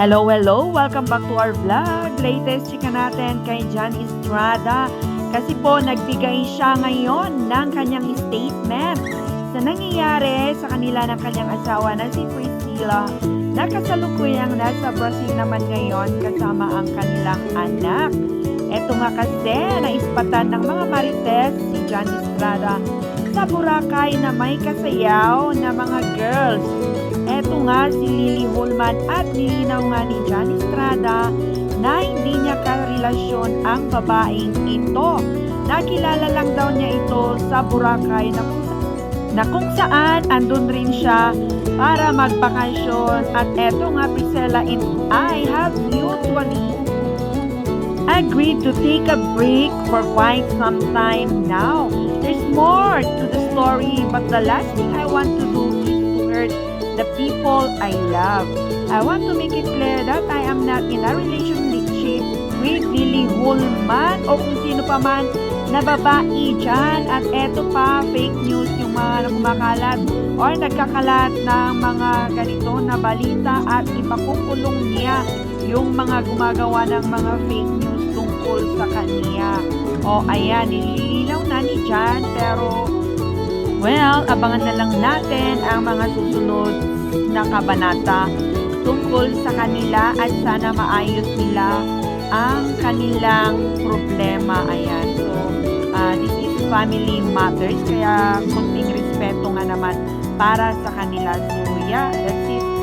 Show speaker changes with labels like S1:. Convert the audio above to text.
S1: Hello, hello! Welcome back to our vlog. Latest chika natin kay John Estrada. Kasi po, nagbigay siya ngayon ng kanyang statement sa nangyayari sa kanila ng kanyang asawa na si Priscilla na kasalukuyang nasa Brazil naman ngayon kasama ang kanilang anak. Eto nga kasi, naispatan ng mga marites si John Estrada sa Boracay na may kasayaw na mga girls. Eto nga si Lily Holman at nilinaw nga ni John Estrada na hindi niya karelasyon ang babaeng ito. Nakilala lang daw niya ito sa Boracay na kung, na kung saan andun rin siya para magbakasyon. At eto nga Priscilla and I have mutually agreed to take a break for quite some time now. More to the story, but the last thing I want to do is to hurt the people I love. I want to make it clear that I am not in a relationship with Lily Holman o kung sino pa man na babae dyan. At eto pa, fake news yung mga kumakalat or nagkakalat ng mga ganito na balita at ipakukulong niya yung mga gumagawa ng mga fake news tungkol sa kanya. O ayan, nilililaw ni Jan pero well, abangan na lang natin ang mga susunod na kabanata tungkol sa kanila at sana maayos nila ang kanilang problema. Ayan, so uh, this is family matters kaya konting respeto nga naman para sa kanila. So yeah, that's it